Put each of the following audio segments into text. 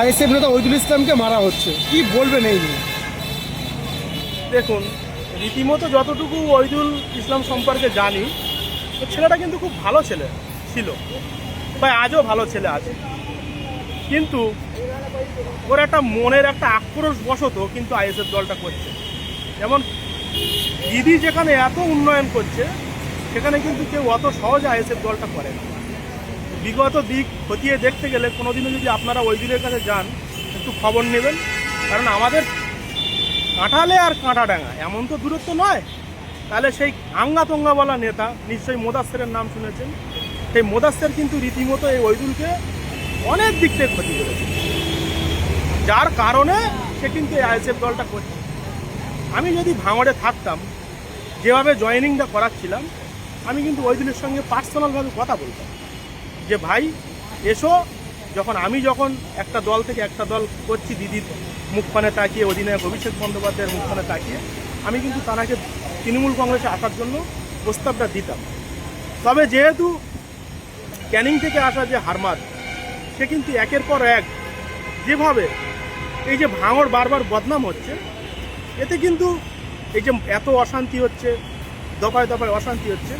ISF নেতা ওইদুল ইসলামকে মারা হচ্ছে। কি বলবেন এই নিয়ে? দেখুন, রীতিমতো যতটুকু ওইদুল ইসলাম সম্পর্কে জানি, তো ছেলেটা কিন্তু খুব ভালো ছেলে ছিল। বা আজও ভালো ছেলে আছে। কিন্তু ওর একটা মনের একটা আক্রোশ বশত কিন্তু আইএসএফ দলটা করছে। যেমন দিদি যেখানে এত উন্নয়ন করছে, সেখানে কিন্তু কেউ অত সহজে আইএসএফ দলটা করে না। বিগত দিক খতিয়ে দেখতে গেলে কোনোদিনও যদি আপনারা ওই দিনের কাছে যান, একটু খবর নেবেন। কারণ আমাদের কাঁঠালে আর কাঁটাডাঙ্গা, এমন তো দূরত্ব নয়। তাহলে সেই আঙ্গা তঙ্গাওয়ালা নেতা নিশ্চয়ই মোদাস্সেরের নাম শুনেছেন। সেই মোদাস্সের কিন্তু রীতিমতো এই ওইদুলকে অনেক দিক থেকে ক্ষতি করেছে। যার কারণে সে কিন্তু এই আইএসএফ দলটা করছে। আমি যদি ভাঙড়ে থাকতাম, যেভাবে জয়েনিংটা করাচ্ছিলাম, আমি কিন্তু ওইদুলের সঙ্গে পার্সোনালভাবে কথা বলতাম। যে ভাই, এসো। যখন আমি যখন একটা দল থেকে একটা দল করছি, দিদির মুখপানে তাকিয়ে, অধিনায়ক অভিষেক বন্দ্যোপাধ্যায়ের মুখপানে তাকিয়ে, আমি কিন্তু তানাকে তৃণমূল কংগ্রেসে আসার জন্য প্রস্তাবটা দিতাম। তবে যেহেতু ক্যানিং থেকে আসা যে হারমাদ সে কিন্তু একের পর এক যেভাবে এই যে ভাঙড় বারবার বদনাম হচ্ছে, এতে কিন্তু এই যে এত অশান্তি হচ্ছে, দফায় দফায় অশান্তি হচ্ছে,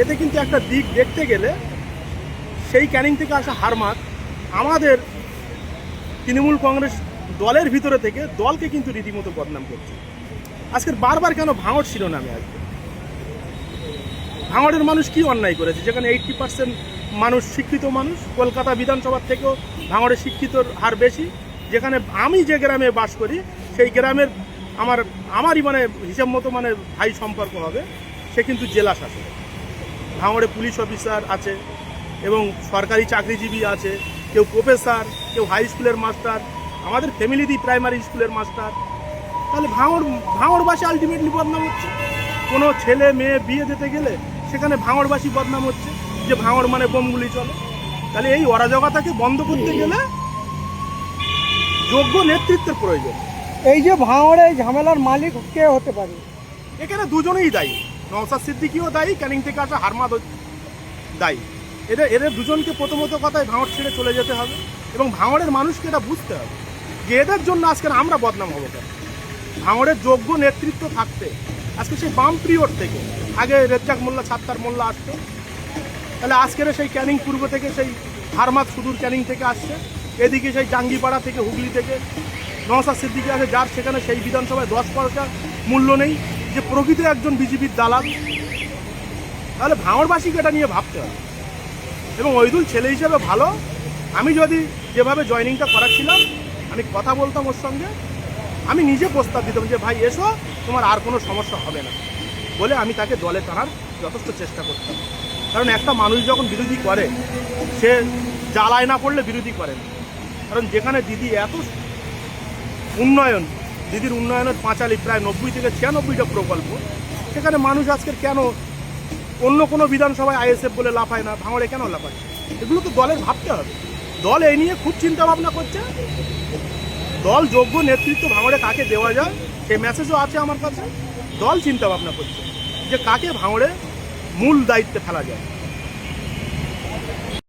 এতে কিন্তু একটা দিক দেখতে গেলে সেই ক্যানিং থেকে আসা হারমাত আমাদের তৃণমূল কংগ্রেস দলের ভিতরে থেকে দলকে কিন্তু রীতিমতো বদনাম করছে। আজকের বারবার কেন ভাঙড় ছিল না আমি আজকে? ভাঙড়ের মানুষ কি অন্যায় করেছে? যেখানে এইটটি পার্সেন্ট মানুষ শিক্ষিত মানুষ, কলকাতা বিধানসভার থেকেও ভাঙড়ের শিক্ষিতর হার বেশি। যেখানে আমি যে গ্রামে বাস করি, সেই গ্রামের আমার, আমারই মানে হিসাব মতো মানে ভাই সম্পর্ক হবে। সে কিন্তু জেলা শাসক। ভাঙড়ে পুলিশ অফিসার আছে এবং সরকারি চাকরিজীবী আছে কেউ প্রফেসর কেউ হাই স্কুলের মাস্টার আমাদের ফ্যামিলি ফ্যামিলিতেই প্রাইমারি স্কুলের মাস্টার তাহলে ভাঙড় ভাঙড়বাসী আলটিমেটলি বদনাম হচ্ছে? কোনো ছেলে মেয়ে বিয়ে দিতে গেলে সেখানে ভাঙড়বাসী বদনাম হচ্ছে? যে ভাঙড় মানে বোমগুলি চলে। তাহলে এই অরাজকতাকে বন্ধ করতে গেলে যোগ্য নেতৃত্বের প্রয়োজন। এই যে ভাঙড়ে এই ঝামেলার মালিক কে হতে পারে? এখানে দুজনেই দায়ী। নওসাদ সিদ্দিকিও দায়ী ক্যানিং থেকে আসা হারমাদ দায়ী। এদের এদের দুজনকে প্রথমত কথায় ভাঙড় ছেড়ে চলে যেতে হবে এবং ভাঙড়ের মানুষকে এটা বুঝতে হবে যে এদের জন্য আজকে আমরা বদনাম হব কেন? ভাঙড়ের যোগ্য নেতৃত্ব থাকতে আজকে সেই বাম পিরিয়ড থেকে আগে রেজ্জাক মোল্লা, ছাত্তার মোল্লা আসতো। তাহলে আজকের সেই ক্যানিং পূর্ব থেকে সেই হারমাদ সুদূর ক্যানিং থেকে আসছে। এদিকে সেই জাঙ্গিপাড়া থেকে হুগলি থেকে নওসাদ সিদ্দিকি আছে যার সেখানে সেই বিধানসভায় দশ পয়সা মূল্য নেই, যে প্রকৃত একজন বিজেপির দালাল। তাহলে ভাঙড়বাসীকে এটা নিয়ে ভাবতে হবে। এবং ওইদুল ছেলে হিসেবে ভালো। আমি যদি যেভাবে জয়নিংটা করাচ্ছিলাম, আমি কথা বলতাম ওর সঙ্গে। আমি নিজে প্রস্তাব দিতাম যে, ভাই, এসো, তোমার আর কোনো সমস্যা হবে না। বলে আমি তাকে দলে টানার যথেষ্ট চেষ্টা করতাম। কারণ একটা মানুষ যখন বিরোধী করে, সে জ্বালায় না পড়লে বিরোধী করে কারণ যেখানে দিদি এত উন্নয়ন, দিদির উন্নয়নের পাঁচালি প্রায় নব্বই থেকে ছিয়ানব্বইটা প্রকল্প, সেখানে মানুষ আজকের কেন অন্য কোনো বিধানসভায় আইএসএফ বলে লাফায় না, ভাঙড়ে কেন লাফায়? এগুলো তো দলের ভাবতে হবে। দল এই নিয়ে খুব চিন্তা ভাবনা করছে। দল যোগ্য নেতৃত্ব ভাঙড়ে কাকে দেওয়া যায়, সেই মেসেজও আছে আমার কাছে। দল চিন্তা ভাবনা করছে যে কাকে ভাঙড়ে মূল দায়িত্বে ফেলা যায়।